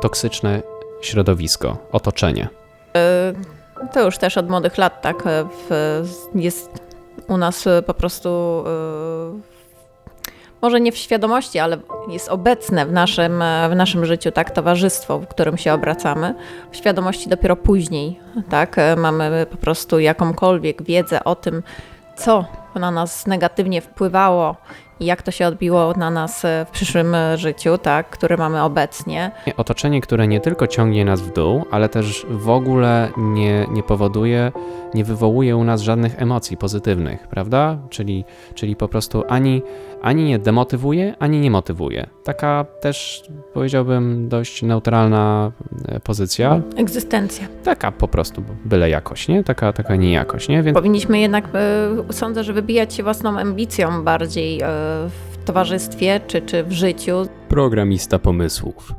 toksyczne środowisko, otoczenie. To już też od młodych lat, tak, w, jest u nas po prostu, może nie w świadomości, ale jest obecne w naszym, w naszym życiu, tak, towarzystwo, w którym się obracamy. W świadomości dopiero później, tak, mamy po prostu jakąkolwiek wiedzę o tym, co na nas negatywnie wpływało i jak to się odbiło na nas w przyszłym życiu, tak, które mamy obecnie. Otoczenie, które nie tylko ciągnie nas w dół, ale też w ogóle nie, nie powoduje, nie wywołuje u nas żadnych emocji pozytywnych, prawda? Czyli, czyli po prostu ani, ani nie demotywuje, ani nie motywuje. Taka też powiedziałbym dość neutralna e, pozycja. Egzystencja. Taka po prostu byle jakość, nie? Taka, taka niejakość, nie? Więc Powinniśmy jednak, e, sądzę, że wybijać się własną ambicją bardziej e, w towarzystwie czy, czy w życiu. programista pomysłów.